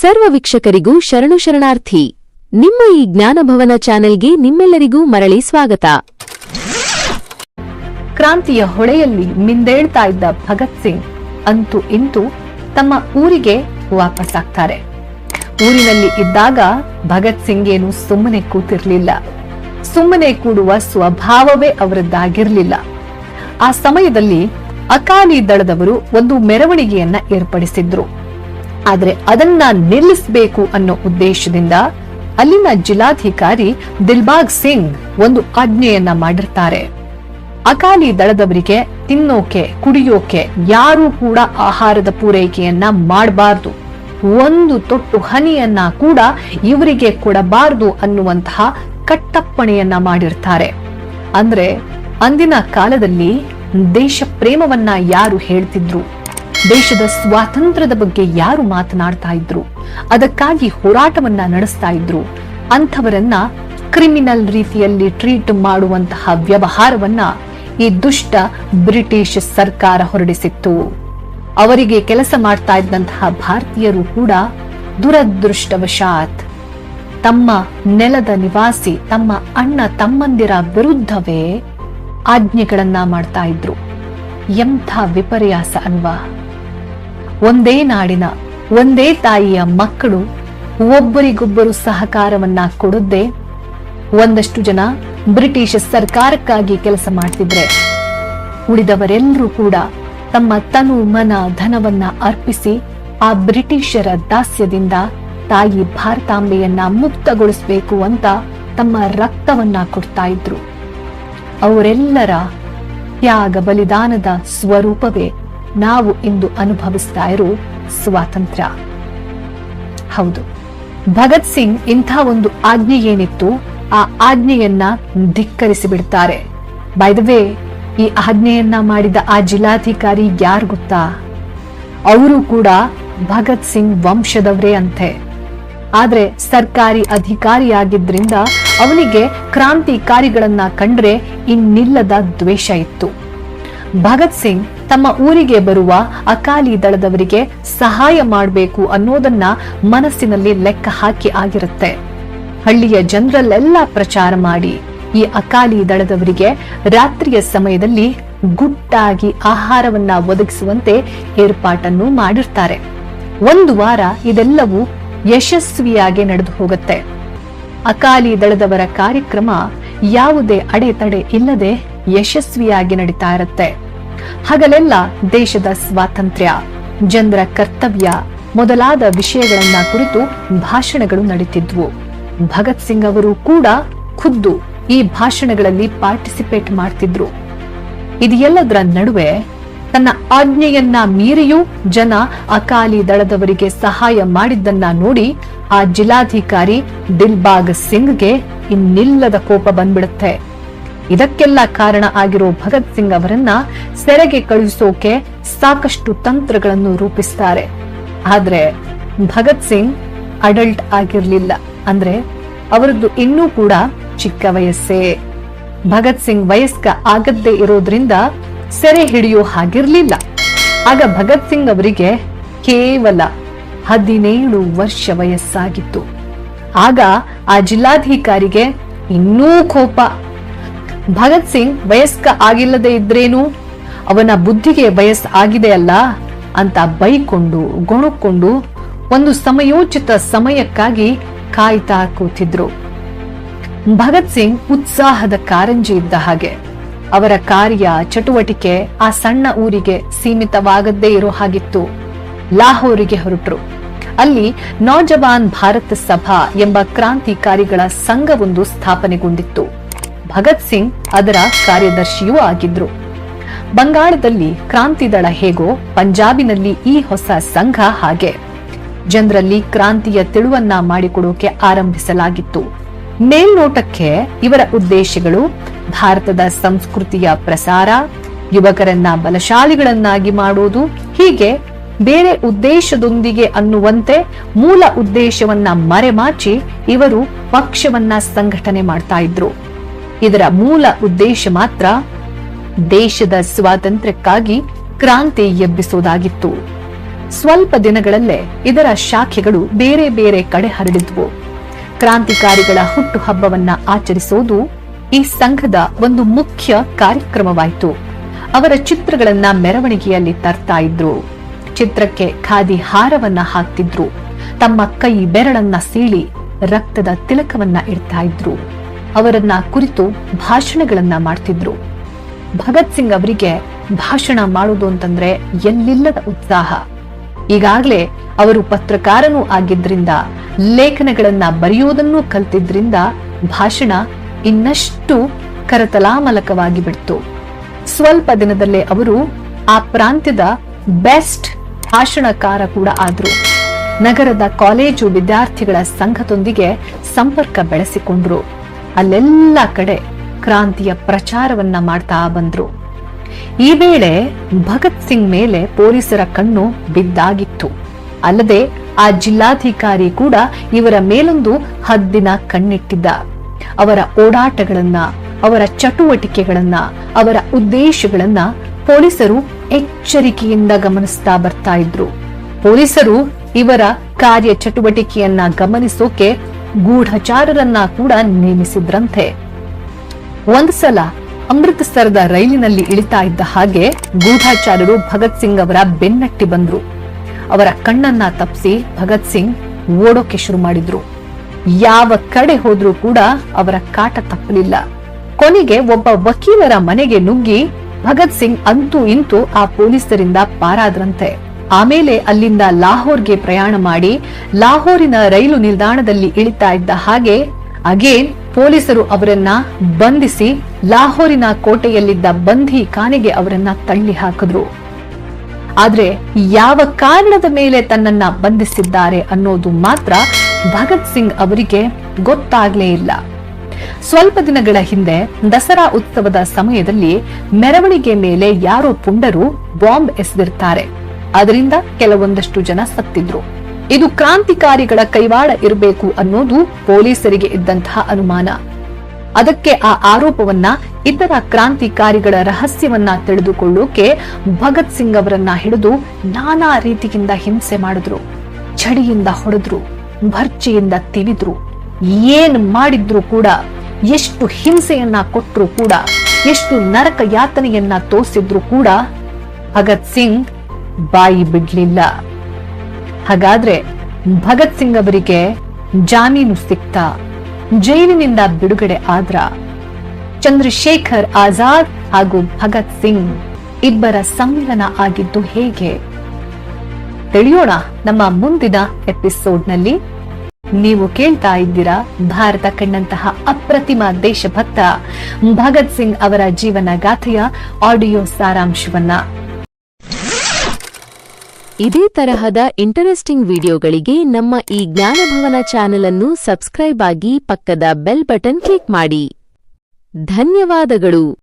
ಸರ್ವ ವೀಕ್ಷಕರಿಗೂ ಶರಣು ಶರಣಾರ್ಥಿ. ನಿಮ್ಮ ಈ ಜ್ಞಾನಭವನ ಚಾನೆಲ್ಗೆ ನಿಮ್ಮೆಲ್ಲರಿಗೂ ಮರಳಿ ಸ್ವಾಗತ. ಕ್ರಾಂತಿಯ ಹೊಳೆಯಲ್ಲಿ ಮಿಂದೇಳ್ತಾ ಇದ್ದ ಭಗತ್ ಸಿಂಗ್ ಅಂತೂ ಇಂತೂ ತಮ್ಮ ಊರಿಗೆ ವಾಪಸ್ಸಾಗ್ತಾರೆ. ಊರಿನಲ್ಲಿ ಇದ್ದಾಗ ಭಗತ್ ಸಿಂಗ್ ಏನು ಸುಮ್ಮನೆ ಕೂತಿರ್ಲಿಲ್ಲ. ಸುಮ್ಮನೆ ಕೂಡುವ ಸ್ವಭಾವವೇ ಅವರದ್ದಾಗಿರ್ಲಿಲ್ಲ. ಆ ಸಮಯದಲ್ಲಿ ಅಕಾಲಿ ದಳದವರು ಒಂದು ಮೆರವಣಿಗೆಯನ್ನ ಏರ್ಪಡಿಸಿದ್ರು. ಆದ್ರೆ ಅದನ್ನ ನಿಲ್ಲಿಸಬೇಕು ಅನ್ನೋ ಉದ್ದೇಶದಿಂದ ಅಲ್ಲಿನ ಜಿಲ್ಲಾಧಿಕಾರಿ ದಿಲ್ಬಾಗ್ ಸಿಂಗ್ ಒಂದು ಆಜ್ಞೆಯನ್ನ ಮಾಡಿರ್ತಾರೆ. ಅಕಾಲಿ ದಳದವರಿಗೆ ತಿನ್ನೋಕೆ, ಕುಡಿಯೋಕೆ ಯಾರೂ ಕೂಡ ಆಹಾರದ ಪೂರೈಕೆಯನ್ನ ಮಾಡಬಾರದು. ಒಂದು ತೊಟ್ಟು ಹನಿಯನ್ನ ಕೂಡ ಇವರಿಗೆ ಕೊಡಬಾರದು ಅನ್ನುವಂತಹ ಕಟ್ಟಪ್ಪಣೆಯನ್ನ ಮಾಡಿರ್ತಾರೆ. ಅಂದ್ರೆ ಅಂದಿನ ಕಾಲದಲ್ಲಿ ದೇಶ ಪ್ರೇಮವನ್ನ ಯಾರು ಹೇಳ್ತಿದ್ರು? ದೇಶದ ಸ್ವಾತಂತ್ರ್ಯದ ಬಗ್ಗೆ ಯಾರು ಮಾತನಾಡ್ತಾ ಇದ್ರು? ಅದಕ್ಕಾಗಿ ಹೋರಾಟವನ್ನ ನಡೆಸ್ತಾ ಇದ್ರು. ಅಂಥವರನ್ನ ಕ್ರಿಮಿನಲ್ ರೀತಿಯಲ್ಲಿ ಟ್ರೀಟ್ ಮಾಡುವಂತಹ ವ್ಯವಹಾರವನ್ನ ಈ ದುಷ್ಟ ಬ್ರಿಟಿಷ್ ಸರ್ಕಾರ ಹೊರಡಿಸಿತ್ತು. ಅವರಿಗೆ ಕೆಲಸ ಮಾಡ್ತಾ ಇದ್ದಂತಹ ಭಾರತೀಯರು ಕೂಡ ದುರದೃಷ್ಟವಶಾತ್ ತಮ್ಮ ನೆಲದ ನಿವಾಸಿ, ತಮ್ಮ ಅಣ್ಣ, ತಮ್ಮಂದಿರ ವಿರುದ್ಧವೇ ಆಜ್ಞೆಗಳನ್ನ ಮಾಡ್ತಾ ಇದ್ರು. ಎಂಥ ವಿಪರ್ಯಾಸ ಅಲ್ವಾ? ಒಂದೇ ನಾಡಿನ, ಒಂದೇ ತಾಯಿಯ ಮಕ್ಕಳು ಒಬ್ಬರಿಗೊಬ್ಬರು ಸಹಕಾರವನ್ನ ಕೊಡದೆ ಒಂದಷ್ಟು ಜನ ಬ್ರಿಟಿಷ್ ಸರ್ಕಾರಕ್ಕಾಗಿ ಕೆಲಸ ಮಾಡ್ತಿದ್ರೆ. ಉಳಿದವರೆಲ್ಲರೂ ಕೂಡ ತಮ್ಮ ತನು ಮನ ಧನವನ್ನ ಅರ್ಪಿಸಿ ಆ ಬ್ರಿಟಿಷರ ದಾಸ್ಯದಿಂದ ತಾಯಿ ಭಾರತಾಂಬೆಯನ್ನ ಮುಕ್ತಗೊಳಿಸಬೇಕು ಅಂತ ತಮ್ಮ ರಕ್ತವನ್ನ ಕೊಡ್ತಾ ಇದ್ರು. ಅವರೆಲ್ಲರ ತ್ಯಾಗ ಬಲಿದಾನದ ಸ್ವರೂಪವೇ ನಾವು ಇಂದು ಅನುಭವಿಸ್ತಾ ಇರೋ ಸ್ವಾತಂತ್ರ್ಯ. ಹೌದು. ಭಗತ್ ಸಿಂಗ್ ಇಂಥ ಒಂದು ಆಜ್ಞೆ ಏನಿತ್ತು, ಆ ಆಜ್ಞೆಯನ್ನ ಧಿಕ್ಕರಿಸಿ ಬಿಡ್ತಾರೆ ಬೈ ದ ವೇ ಈ ಆಜ್ಞೆಯನ್ನ ಮಾಡಿದ ಆ ಜಿಲ್ಲಾಧಿಕಾರಿ ಯಾರು ಗೊತ್ತಾ? ಅವರು ಕೂಡ ಭಗತ್ ಸಿಂಗ್ ವಂಶದವರೇ ಅಂತೆ. ಆದ್ರೆ ಸರ್ಕಾರಿ ಅಧಿಕಾರಿಯಾಗಿದ್ರಿಂದ ಅವನಿಗೆ ಕ್ರಾಂತಿಕಾರಿಗಳನ್ನ ಕಂಡ್ರೆ ಇನ್ನಿಲ್ಲದ ದ್ವೇಷ ಇತ್ತು. ಭಗತ್ ಸಿಂಗ್ ತಮ್ಮ ಊರಿಗೆ ಬರುವ ಅಕಾಲಿ ದಳದವರಿಗೆ ಸಹಾಯ ಮಾಡಬೇಕು ಅನ್ನೋದನ್ನ ಮನಸ್ಸಿನಲ್ಲಿ ಲೆಕ್ಕ ಹಾಕಿ ಆಗಿರುತ್ತೆ. ಹಳ್ಳಿಯ ಜನರಲ್ಲೆಲ್ಲ ಪ್ರಚಾರ ಮಾಡಿ ಈ ಅಕಾಲಿ ದಳದವರಿಗೆ ರಾತ್ರಿಯ ಸಮಯದಲ್ಲಿ ಗುಟ್ಟಾಗಿ ಆಹಾರವನ್ನ ಒದಗಿಸುವಂತೆ ಏರ್ಪಾಟನ್ನು ಮಾಡಿರ್ತಾರೆ. ಒಂದು ವಾರ ಇದೆಲ್ಲವೂ ಯಶಸ್ವಿಯಾಗಿ ನಡೆದು ಹೋಗುತ್ತೆ. ಅಕಾಲಿ ದಳದವರ ಕಾರ್ಯಕ್ರಮ ಯಾವುದೇ ಅಡೆತಡೆ ಇಲ್ಲದೆ ಯಶಸ್ವಿಯಾಗಿ ನಡೀತಾ ಇರುತ್ತೆ. ಹಗಲೆಲ್ಲ ದೇಶದ ಸ್ವಾತಂತ್ರ್ಯ, ಜನರ ಕರ್ತವ್ಯ ಮೊದಲಾದ ವಿಷಯಗಳನ್ನ ಕುರಿತು ಭಾಷಣಗಳು ನಡೆಯುತ್ತಿದ್ವು ಭಗತ್ ಸಿಂಗ್ ಅವರು ಕೂಡ ಖುದ್ದು ಈ ಭಾಷಣಗಳಲ್ಲಿ ಪಾರ್ಟಿಸಿಪೇಟ್ ಮಾಡ್ತಿದ್ರು. ಇದೆಲ್ಲದರ ನಡುವೆ ತನ್ನ ಆಜ್ಞೆಯನ್ನ ಮೀರಿಯೂ ಜನ ಅಕಾಲಿ ದಳದವರಿಗೆ ಸಹಾಯ ಮಾಡಿದ್ದನ್ನ ನೋಡಿ ಆ ಜಿಲ್ಲಾಧಿಕಾರಿ ದಿಲ್ಬಾಗ್ ಸಿಂಗ್ಗೆ ಇನ್ನಿಲ್ಲದ ಕೋಪ ಬಂದ್ಬಿಡುತ್ತೆ. ಇದಕ್ಕೆಲ್ಲ ಕಾರಣ ಆಗಿರೋ ಭಗತ್ ಸಿಂಗ್ ಅವರನ್ನ ಸೆರೆಗೆ ಕಳುಹಿಸೋಕೆ ಸಾಕಷ್ಟು ತಂತ್ರಗಳನ್ನು ರೂಪಿಸ್ತಾರೆ. ಆದ್ರೆ ಭಗತ್ ಸಿಂಗ್ ಅಡಲ್ಟ್ ಆಗಿರ್ಲಿಲ್ಲ. ಅಂದ್ರೆ ಅವರದ್ದು ಇನ್ನೂ ಕೂಡ ಚಿಕ್ಕ ವಯಸ್ಸೇ. ಭಗತ್ ಸಿಂಗ್ ವಯಸ್ಕ ಆಗದ್ದೇ ಇರೋದ್ರಿಂದ ಸೆರೆ ಹಿಡಿಯೋ ಹಾಗಿರ್ಲಿಲ್ಲ. ಆಗ ಭಗತ್ ಸಿಂಗ್ ಅವರಿಗೆ ಕೇವಲ ಹದಿನೇಳು ವರ್ಷ ವಯಸ್ಸಾಗಿತ್ತು. ಆಗ ಆ ಜಿಲ್ಲಾಧಿಕಾರಿಗೆ ಇನ್ನೂ ಕೋಪ. ಭಗತ್ ಸಿಂಗ್ ವಯಸ್ಕ ಆಗಿಲ್ಲದೆ ಇದ್ರೇನು? ಅವನ ಬುದ್ಧಿಗೆ ವಯಸ್ ಆಗಿದೆಯಲ್ಲ ಅಂತ ಬೈಕೊಂಡು, ಗೊಣುಕೊಂಡು ಒಂದು ಸಮಯೋಚಿತ ಸಮಯಕ್ಕಾಗಿ ಕಾಯ್ತಾ ಕೂತಿದ್ರು. ಭಗತ್ ಸಿಂಗ್ ಉತ್ಸಾಹದ ಕಾರಂಜಿ ಇದ್ದ ಹಾಗೆ. ಅವರ ಕಾರ್ಯ, ಚಟುವಟಿಕೆ ಆ ಸಣ್ಣ ಊರಿಗೆ ಸೀಮಿತವಾಗದ್ದೇ ಇರೋ ಹಾಗಿತ್ತು. ಲಾಹೋರಿಗೆ ಹೊರಟರು. ಅಲ್ಲಿ ನೌಜವಾನ್ ಭಾರತ ಸಭಾ ಎಂಬ ಕ್ರಾಂತಿಕಾರಿಗಳ ಸಂಘವೊಂದು ಸ್ಥಾಪನೆಗೊಂಡಿತ್ತು. ಭಗತ್ ಸಿಂಗ್ ಅದರ ಕಾರ್ಯದರ್ಶಿಯೂ ಆಗಿದ್ರು. ಬಂಗಾಳದಲ್ಲಿ ಕ್ರಾಂತಿದಳ ಹೇಗೋ ಪಂಜಾಬಿನಲ್ಲಿ ಈ ಹೊಸ ಸಂಘ ಹಾಗೆ. ಜನರಲ್ಲಿ ಕ್ರಾಂತಿಯ ತಿಳುವನ್ನ ಮಾಡಿಕೊಡೋಕೆ ಆರಂಭಿಸಲಾಗಿತ್ತು. ಮೇಲ್ನೋಟಕ್ಕೆ ಇವರ ಉದ್ದೇಶಗಳು ಭಾರತದ ಸಂಸ್ಕೃತಿಯ ಪ್ರಸಾರ, ಯುವಕರನ್ನ ಬಲಶಾಲಿಗಳನ್ನಾಗಿ ಮಾಡೋದು, ಹೀಗೆ ಬೇರೆ ಉದ್ದೇಶದೊಂದಿಗೆ ಅನ್ನುವಂತೆ ಮೂಲ ಉದ್ದೇಶವನ್ನ ಮರೆಮಾಚಿ ಇವರು ಪಕ್ಷವನ್ನ ಸಂಘಟನೆ ಮಾಡ್ತಾ ಇದ್ರು. ಇದರ ಮೂಲ ಉದ್ದೇಶ ಮಾತ್ರ ದೇಶದ ಸ್ವಾತಂತ್ರ್ಯಕ್ಕಾಗಿ ಕ್ರಾಂತಿ ಎಬ್ಬಿಸುವುದಾಗಿತ್ತು. ಸ್ವಲ್ಪ ದಿನಗಳಲ್ಲೇ ಇದರ ಶಾಖೆಗಳು ಬೇರೆ ಬೇರೆ ಕಡೆ ಹರಡಿದ್ವು. ಕ್ರಾಂತಿಕಾರಿಗಳ ಹುಟ್ಟುಹಬ್ಬವನ್ನ ಆಚರಿಸೋದು ಈ ಸಂಘದ ಒಂದು ಮುಖ್ಯ ಕಾರ್ಯಕ್ರಮವಾಯಿತು. ಅವರ ಚಿತ್ರಗಳನ್ನ ಮೆರವಣಿಗೆಯಲ್ಲಿ ತರ್ತಾ ಇದ್ರು. ಚಿತ್ರಕ್ಕೆ ಖಾದಿ ಹಾರವನ್ನ ಹಾಕ್ತಿದ್ರು. ತಮ್ಮ ಕೈ ಬೆರಳನ್ನ ಸೀಳಿ ರಕ್ತದ ತಿಲಕವನ್ನ ಇಡ್ತಾ ಇದ್ರು. ಅವರನ್ನ ಕುರಿತು ಭಾಷಣಗಳನ್ನ ಮಾಡ್ತಿದ್ರು. ಭಗತ್ ಸಿಂಗ್ ಅವರಿಗೆ ಭಾಷಣ ಮಾಡೋದು ಅಂತಂದ್ರೆ ಎಲ್ಲಿಲ್ಲದ ಉತ್ಸಾಹ. ಈಗಾಗಲೇ ಅವರು ಪತ್ರಕಾರನೂ ಆಗಿದ್ರಿಂದ, ಲೇಖನಗಳನ್ನ ಬರೆಯುವುದನ್ನು ಕಲ್ತಿದ್ರಿಂದ ಭಾಷಣ ಇನ್ನಷ್ಟು ಕರತಲಾಮಲಕವಾಗಿ ಬಿಡ್ತು. ಸ್ವಲ್ಪ ದಿನದಲ್ಲೇ ಅವರು ಆ ಪ್ರಾಂತ್ಯದ ಬೆಸ್ಟ್ ಭಾಷಣಕಾರ ಕೂಡ ಆದ್ರು. ನಗರದ ಕಾಲೇಜು ವಿದ್ಯಾರ್ಥಿಗಳ ಸಂಘದೊಂದಿಗೆ ಸಂಪರ್ಕ ಬೆಳೆಸಿಕೊಂಡ್ರು. ಅಲ್ಲೆಲ್ಲ ಕಡೆ ಕ್ರಾಂತಿಯ ಪ್ರಚಾರವನ್ನ ಮಾಡ್ತಾ ಬಂದ್ರು. ಈ ವೇಳೆ ಭಗತ್ ಸಿಂಗ್ ಮೇಲೆ ಪೊಲೀಸರ ಕಣ್ಣು ಬಿದ್ದಾಗಿತ್ತು. ಅಲ್ಲದೆ ಆ ಜಿಲ್ಲಾಧಿಕಾರಿ ಕೂಡ ಇವರ ಮೇಲೊಂದು ಹದ್ದಿನ ಕಣ್ಣಿಟ್ಟಿದ್ದ. ಅವರ ಓಡಾಟಗಳನ್ನ, ಅವರ ಚಟುವಟಿಕೆಗಳನ್ನ, ಅವರ ಉದ್ದೇಶಗಳನ್ನ ಪೊಲೀಸರು ಎಚ್ಚರಿಕೆಯಿಂದ ಗಮನಿಸ್ತಾ ಬರ್ತಾ ಇದ್ರು. ಪೊಲೀಸರು ಇವರ ಕಾರ್ಯ ಚಟುವಟಿಕೆಯನ್ನ ಗಮನಿಸೋಕೆ ಗೂಢಚಾರರನ್ನ ಕೂಡ ನೇಮಿಸಿದ್ರಂತೆ. ಒಂದು ಸಲ ಅಮೃತಸರದ ರೈಲಿನಲ್ಲಿ ಇಳಿತಾ ಇದ್ದ ಹಾಗೆ ಗೂಢಾಚಾರ್ಯರು ಭಗತ್ ಸಿಂಗ್ ಅವರ ಬೆನ್ನಟ್ಟಿ ಬಂದ್ರು. ಅವರ ಕಣ್ಣನ್ನ ತಪ್ಪಿಸಿ ಭಗತ್ ಸಿಂಗ್ ಓಡೋಕೆ ಶುರು ಮಾಡಿದ್ರು. ಯಾವ ಕಡೆ ಹೋದ್ರೂ ಕೂಡ ಅವರ ಕಾಟ ತಪ್ಪಲಿಲ್ಲ. ಕೊನೆಗೆ ಒಬ್ಬ ವಕೀಲರ ಮನೆಗೆ ನುಗ್ಗಿ ಭಗತ್ ಸಿಂಗ್ ಅಂತೂ ಇಂತೂ ಆ ಪೊಲೀಸರಿಂದ ಪಾರಾದ್ರಂತೆ. ಆಮೇಲೆ ಅಲ್ಲಿಂದ ಲಾಹೋರ್ಗೆ ಪ್ರಯಾಣ ಮಾಡಿ ಲಾಹೋರಿನ ರೈಲು ನಿಲ್ದಾಣದಲ್ಲಿ ಇಳಿತಾ ಇದ್ದ ಹಾಗೆ ಅಗೇನ್ ಪೊಲೀಸರು ಅವರನ್ನ ಬಂಧಿಸಿ ಲಾಹೋರಿನ ಕೋಟೆಯಲ್ಲಿದ್ದ ಬಂಧಿ ಕಾನೆಗೆ ಅವರನ್ನ ತಳ್ಳಿ ಹಾಕಿದ್ರು. ಆದ್ರೆ ಯಾವ ಕಾರಣದ ಮೇಲೆ ತನ್ನನ್ನ ಬಂಧಿಸಿದ್ದಾರೆ ಅನ್ನೋದು ಮಾತ್ರ ಭಗತ್ ಸಿಂಗ್ ಅವರಿಗೆ ಗೊತ್ತಾಗ್ಲೇ ಇಲ್ಲ. ಸ್ವಲ್ಪ ದಿನಗಳ ಹಿಂದೆ ದಸರಾ ಉತ್ಸವದ ಸಮಯದಲ್ಲಿ ಮೆರವಣಿಗೆ ಮೇಲೆ ಯಾರೋ ಪುಂಡರು ಬಾಂಬ್ ಎಸೆದಿರ್ತಾರೆ. ಅದರಿಂದ ಕೆಲವೊಂದಷ್ಟು ಜನ ಸತ್ತಿದ್ರು. ಇದು ಕ್ರಾಂತಿಕಾರಿಗಳ ಕೈವಾಡ ಇರಬೇಕು ಅನ್ನೋದು ಪೊಲೀಸರಿಗೆ ಇದ್ದಂತಹ ಅನುಮಾನ. ಅದಕ್ಕೆ ಆ ಆರೋಪವನ್ನ ಇತರ ಕ್ರಾಂತಿಕಾರಿಗಳ ರಹಸ್ಯವನ್ನ ತಿಳಿದುಕೊಳ್ಳೋಕೆ ಭಗತ್ ಸಿಂಗ್ ಅವರನ್ನ ಹಿಡಿದು ನಾನಾ ರೀತಿಯಿಂದ ಹಿಂಸೆ ಮಾಡಿದ್ರು. ಚಡಿಯಿಂದ ಹೊಡೆದ್ರು ಭರ್ಚಿಯಿಂದ ತಿವಿದ್ರು. ಏನ್ ಮಾಡಿದ್ರು ಕೂಡ, ಎಷ್ಟು ಹಿಂಸೆಯನ್ನ ಕೊಟ್ಟರು ಕೂಡ, ಎಷ್ಟು ನರಕ ಯಾತನೆಯನ್ನ ತೋರಿಸಿದ್ರು ಕೂಡ ಭಗತ್ ಸಿಂಗ್ ಬಾಯಿ ಬಿಡ್ಲಿಲ್ಲ. ಹಾಗಾದ್ರೆ ಭಗತ್ ಸಿಂಗ್ ಅವರಿಗೆ ಜಾಮೀನು ಸಿಕ್ತಾ? ಜೈಲಿನಿಂದ ಬಿಡುಗಡೆ ಆದ್ರ ಚಂದ್ರಶೇಖರ್ ಆಜಾದ್ ಹಾಗೂ ಭಗತ್ ಸಿಂಗ್ ಇಬ್ಬರ ಸಮ್ಮಿಲನ ಆಗಿದ್ದು ಹೇಗೆ? ತಿಳಿಯೋಣ ನಮ್ಮ ಮುಂದಿನ ಎಪಿಸೋಡ್ನಲ್ಲಿ. ನೀವು ಕೇಳ್ತಾ ಇದ್ದೀರಾ ಭಾರತ ಕಂಡಂತಹ ಅಪ್ರತಿಮ ದೇಶಭಕ್ತ ಭಗತ್ ಸಿಂಗ್ ಅವರ ಜೀವನ ಗಾಥೆಯ ಆಡಿಯೋ ಸಾರಾಂಶವನ್ನ. ಇದೇ ತರಹದ ಇಂಟರೆಸ್ಟಿಂಗ್ ವಿಡಿಯೋಗಳಿಗೆ ನಮ್ಮ ಈ ಜ್ಞಾನಭವನ ಚಾನೆಲ್ ಅನ್ನು ಸಬ್ಸ್ಕ್ರೈಬ್ ಆಗಿ ಪಕ್ಕದ ಬೆಲ್ ಬಟನ್ ಕ್ಲಿಕ್ ಮಾಡಿ. ಧನ್ಯವಾದಗಳು.